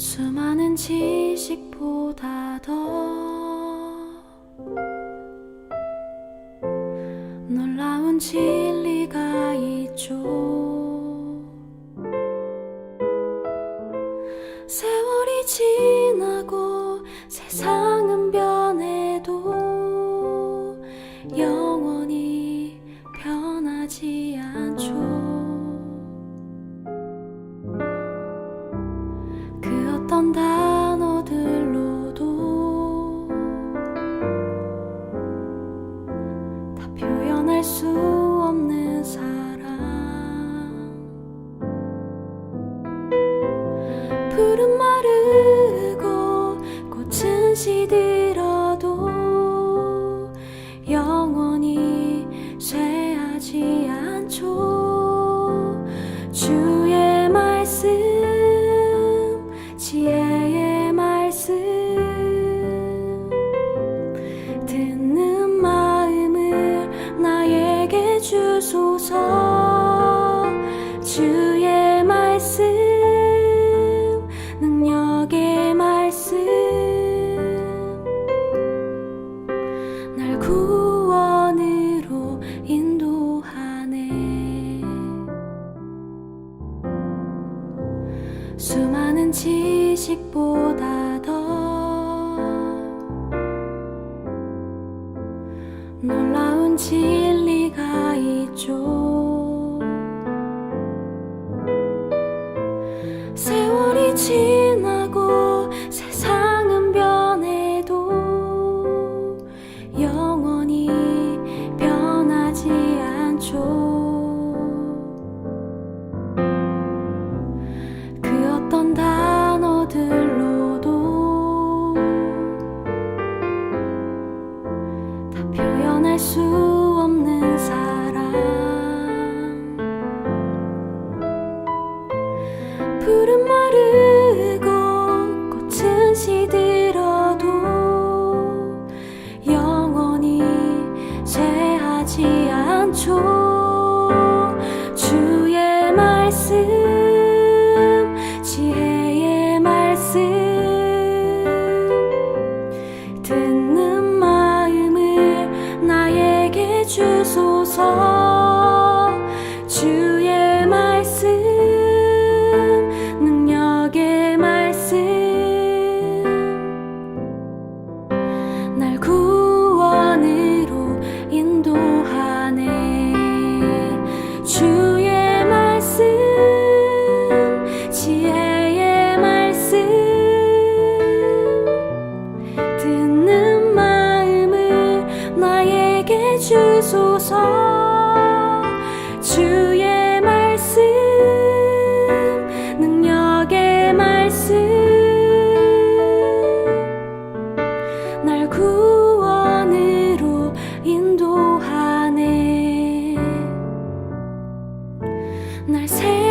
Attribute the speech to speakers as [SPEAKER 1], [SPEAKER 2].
[SPEAKER 1] 수많은 지식보다 더 놀라운 진리가 있죠. 세월이 지나고 세상 지들어도 영원히 쇠하지 않죠. 주 지식보다 서 날 새.